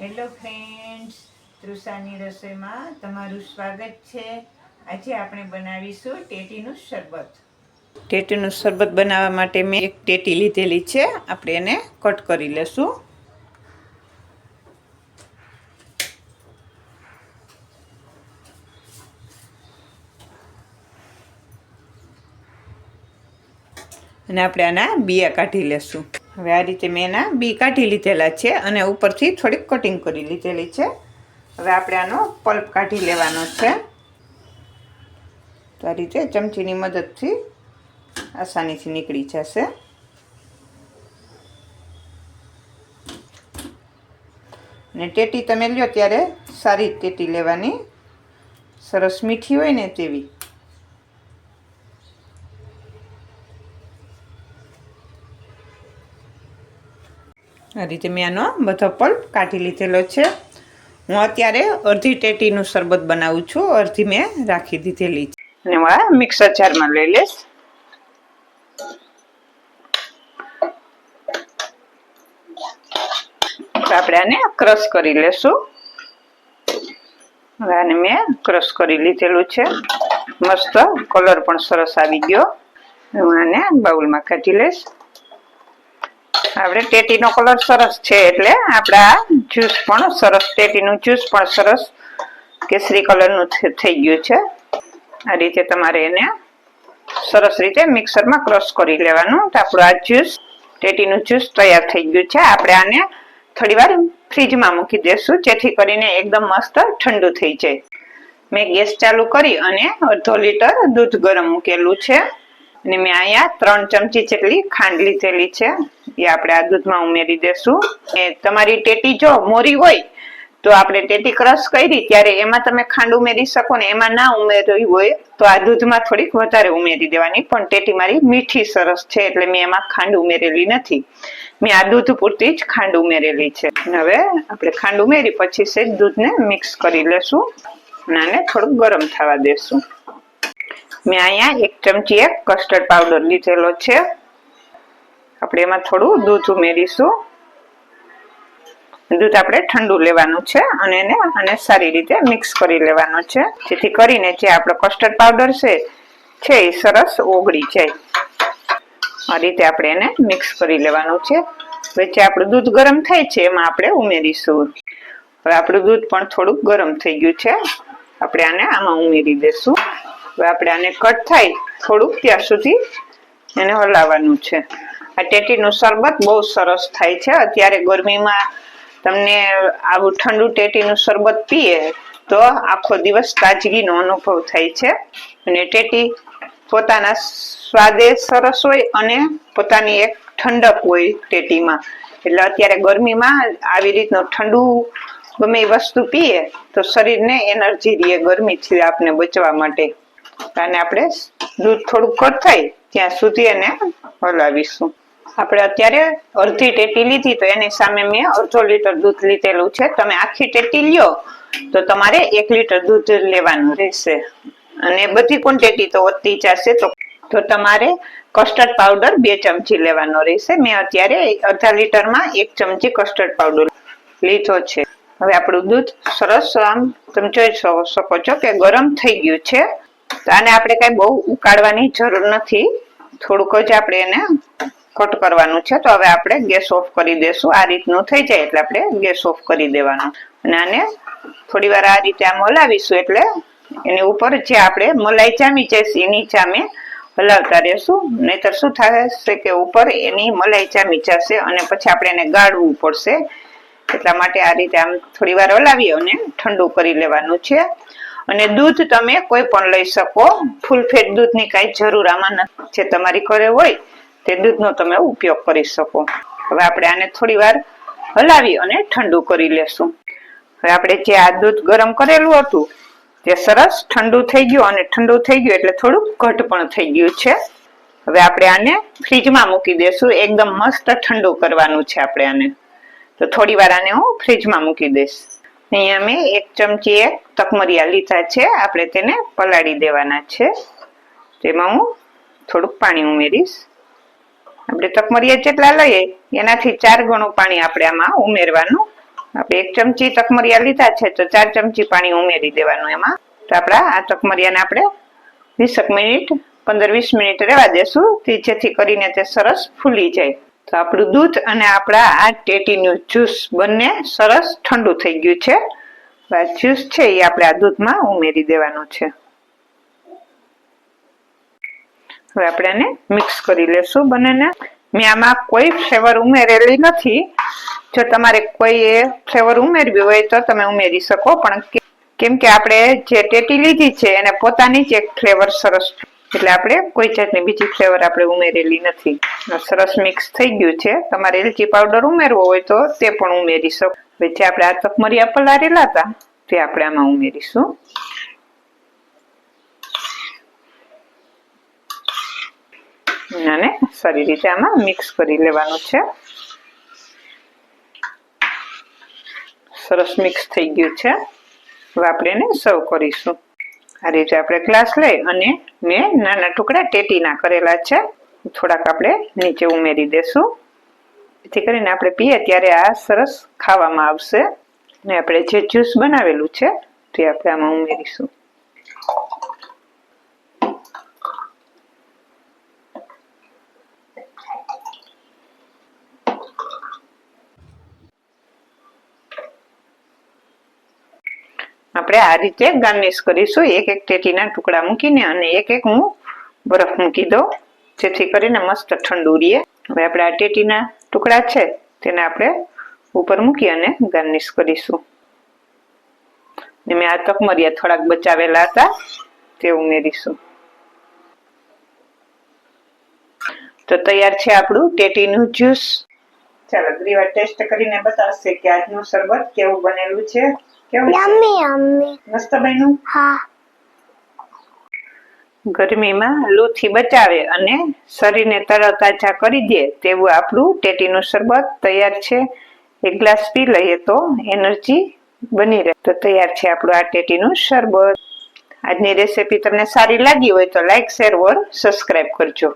Hello friends તૃષાની રસોઈમાં તમારું સ્વાગત છે. આજે આપણે બનાવીશું ટેટીનું શરબત. ટેટીનું શરબત બનાવવા માટે મેં એક ટેટી લીધેલી છે. આપણે એને કટ કરી લેશું. અને આપણે આના બિયા કાઢી લેશું. હવે આ રીતે મેં એના બી કાઢી લીધેલા છે અને ઉપરથી થોડીક કટિંગ કરી લીધેલી છે. હવે આપણે આનો પલ્પ કાઢી લેવાનો છે. તો આ રીતે ચમચીની મદદથી આસાનીથી નીકળી જશે. અને ટેટી તમે લ્યો ત્યારે સારી ટેટી લેવાની. સરસ મીઠી હોય ને તેવી. આ રીતે મેં આનો બધો પલ્પ કાઢી લીધેલો છે. હું અત્યારે અડધી ટેટીનું શરબત બનાવું છું, અડધી મેં રાખી દીધેલી છે. અને હું આ મિક્સર જારમાં લઈ લઈશ આપણે આને ક્રશ કરી લેશું. હવે આને મેં ક્રશ કરી લીધેલું છે. મસ્ત કલર પણ સરસ આવી ગયો. હું આને બાઉલમાં કાઢી લઈશ. આપણે ટેટીનો કલર સરસ છે એટલે આપણા જ્યુસ પણ સરસ, ટેટીનું જ્યુસ પણ સરસ કેસરી કલરનું થઈ ગયું છે. આ રીતે તમારે એને સરસ રીતે મિક્સરમાં ક્રશ કરી લેવાનું. તો આપણું આ જ્યુસ ટેટીનું જ્યુસ તૈયાર થઈ ગયું છે. આપણે આને થોડી વાર ફ્રીજમાં મૂકી દેશું, જેથી કરીને એકદમ મસ્ત ઠંડુ થઈ જાય. મેં ગેસ ચાલુ કરી અને અડધો લીટર દૂધ ગરમ મૂકેલું છે. અને મેં અહીંયા ત્રણ ચમચી જેટલી ખાંડ લીધેલી છે. એ આપણે આ દૂધમાં ઉમેરી દેશું. એ તમારી ટેટી જો મોરી હોય, તો આપણે ટેટી ક્રશ કરી, ત્યારે એમાં તમે ખાંડ ઉમેરી શકો ને. એમાં ના ઉમેરવી હોય, તો આ દૂધમાં થોડીક વધારે ઉમેરી દેવાની. પણ ટેટી મારી મીઠી સરસ છે, એટલે મેં એમાં ખાંડ ઉમેરેલી નથી. મેં આ દૂધ પૂરતી જ ખાંડ ઉમેરેલી છે. હવે આપણે ખાંડ ઉમેરી, પછી સેજ દૂધને મિક્સ કરી લેશું. અને થોડુંક ગરમ થવા દેશું. મેં અહીંયા એક ચમચી એક કસ્ટર્ડ પાવડર લીધેલો છે. આપણે એમાં થોડું દૂધ ઉમેરીશું. દૂધ આપણે ઠંડુ લેવાનું છે અને એને અને સારી રીતે મિક્સ કરી લેવાનું છે. જેથી કરીને જે આપણો કસ્ટર્ડ પાવડર છે છે એ સરસ ઓગળી જાય. આ રીતે આપણે એને મિક્સ કરી લેવાનું છે. વચ્ચે આપણું દૂધ ગરમ થાય છે, એમાં આપણે ઉમેરીશું. હવે આપણું દૂધ પણ થોડુંક ગરમ થઈ ગયું છે. આપણે આને આમાં ઉમેરી દેશું. હવે આપણે આને કટ થાય થોડુંક ત્યાં સુધી એને હલાવવાનું છે. આ ટેટીનું શરબત બહુ સરસ થાય છે. અત્યારે ગરમીમાં તમને આવું ઠંડુ ટેટીનું શરબત પીએ તો આખો દિવસ તાજગીનો અનુભવ થાય છે. અને ટેટી પોતાના સ્વાદે સરસ હોય અને પોતાની એક ઠંડક હોય ટેટીમાં. એટલે અત્યારે ગરમીમાં આવી રીતનું ઠંડુ ગમે વસ્તુ પીએ તો શરીરને એનર્જી રહે ગરમીથી આપને બચવા માટે. અને આપણે દૂધ થોડું ઘટ થાય ત્યાં સુધી એને હલાવીશું. આપણે અત્યારે અડધી ટેટી લીધી તો એની સામે મેં અડધો લીટર દૂધ લીધેલું છે. તમે આખી ટેટી લ્યો તો તમારે એક લીટર દૂધ લેવાનું રહેશે. અને બધી ક્વોન્ટિટી તો વધતી જશે તો તો તમારે કસ્ટર્ડ પાવડર બે ચમચી લેવાનો રહેશે. મેં અત્યારે અડધા લીટરમાં એક ચમચી કસ્ટર્ડ પાવડર લીધો છે. હવે આપણું દૂધ સરસ આમ તમે જોઈ શકો છો કે ગરમ થઈ ગયું છે. તો આને આપણે કઈ બહુ ઉકાળવાની જરૂર નથી. થોડુંક જ આપણે એને કટ કરવાનું છે. તો હવે આપણે ગેસ ઓફ કરી દેશું. આ રીતનું થઈ જાય એટલે આપણે ગેસ ઓફ કરી દેવાનું. અને આને થોડી વાર આ રીતે આમ હલાવીશું એટલે એની ઉપર જે આપણે મલાઈ જામી જાય એની જામે હલાવતા રહેશું. નહીતર શું થશે કે ઉપર એની મલાઈ જામી જશે અને પછી આપણે એને ગાળવું પડશે. એટલા માટે આ રીતે આમ થોડી વાર હલાવી અને ઠંડુ કરી લેવાનું છે. અને દૂધ તમે કોઈ પણ લઈ શકો. ફૂલ દૂધની કાંઈ જરૂર આમાં નથી જે તમારી ઘરે હોય, તે દૂધનો તમે ઉપયોગ કરી શકો. હવે આપણે આને થોડી વાર હલાવી અને ઠંડુ કરી લેશું. હવે આપણે જે આ દૂધ ગરમ કરેલું હતું, તે સરસ ઠંડુ થઈ ગયું અને ઠંડુ થઈ ગયું એટલે થોડુંક ઘટ પણ થઈ ગયું છે. હવે આપણે આને ફ્રીજમાં મૂકી દેશું. એકદમ મસ્ત ઠંડુ કરવાનું છે આપણે આને. તો થોડી વાર આને હું ફ્રીજમાં મૂકી દઈશ. અહીંયા મેં એક ચમચી એક તકમરિયા લીધા છે. આપણે તેને પલાળી દેવાના છે. તેમાં હું થોડુંક પાણી ઉમેરીશ. આપણે તકમરિયા જેટલા લઈએ, એનાથી ચાર ગણું પાણી આપણે આમાં ઉમેરવાનું. આપણે એક ચમચી તકમરિયા લીધા છે, તો ચાર ચમચી પાણી ઉમેરી દેવાનું એમાં. તો આપણા આ તકમરિયાને આપણે વીસક મિનિટ, પંદર વીસ મિનિટ રહેવા દેશું. જેથી કરીને તે સરસ ફૂલી જાય. તો આપણું દૂધ અને આપણા આ ટેટીનું જ્યુસ બંને સરસ ઠંડુ થઈ ગયું છે. આ જ્યુસ છે એ આપણે આ દૂધમાં ઉમેરી દેવાનું છે. હવે આપણે એને મિક્સ કરી લેશું બંનેને. મેં આમાં કોઈ ફ્લેવર ઉમેરેલી નથી. જો તમારે કોઈ ફ્લેવર ઉમેરવી હોય તો તમે ઉમેરી શકો. પણ કેમ કે આપણે જે ટેટી લીધી છે એને પોતાની જ એક ફ્લેવર સરસ એટલે આપણે કોઈ જાતની બીજી ફ્લેવર આપણે ઉમેરેલી નથી. સરસ મિક્સ થઈ ગયું છે. તમારે એલચી પાવડર ઉમેરવો હોય તો તે પણ ઉમેરી શકો. જે આપણે આ તકમરિયા પલારેલા હતા, તે આપણે આમાં ઉમેરીશું. અને સારી રીતે આમાં મિક્સ કરી લેવાનું છે. સરસ મિક્સ થઈ ગયું છે. હવે આપણે એને સર્વ કરીશું. આ રીતે આપણે ગ્લાસ લઈ અને મેં નાના ટુકડા ટેટીના કરેલા છે. થોડાક આપણે નીચે ઉમેરી દેશું. જેથી કરીને આપણે પીએ ત્યારે આ સરસ ખાવામાં આવશે. ને આપણે જે જ્યુસ બનાવેલું છે તે આપણે આમાં ઉમેરીશું. આપણે આ રીતે ગાર્નિશ કરીશું. એક એક ટેટીના ટુકડા મૂકીને અને એક એક હું બરફ મૂકી દઉં. જેથી કરીને મસ્ત ઠંડુ રહીએ હવે આપણે આ ટેટીના ટુકડા છે તેને આપણે ઉપર મૂકી અને ગાર્નિશ કરીશું. મેં આ તકમરિયા થોડાક બચાવેલા હતા તે ઉમેરીશું. તો તૈયાર છે આપણું ટેટીનું જ્યુસ. ચાલો ગ્રીવા ટેસ્ટ કરીને બતાવશે કે આજનું શરબત કેવું બનેલું છે. Yummy, yummy. મસ્ત બન્યું? હા. ગરમીમાં લૂથી બચાવે અને શરીરને તરતાજા કરી દે તેવું આપણું ટેટીનું શરબત તૈયાર છે. એક ગ્લાસ પી લઈએ તો એનર્જી બની રહે. તો તૈયાર છે આપણું આ ટેટીનું શરબત. આજની રેસીપી તમને સારી લાગી હોય તો લાઈક શેર ઓર સબસ્ક્રાઈબ કરજો.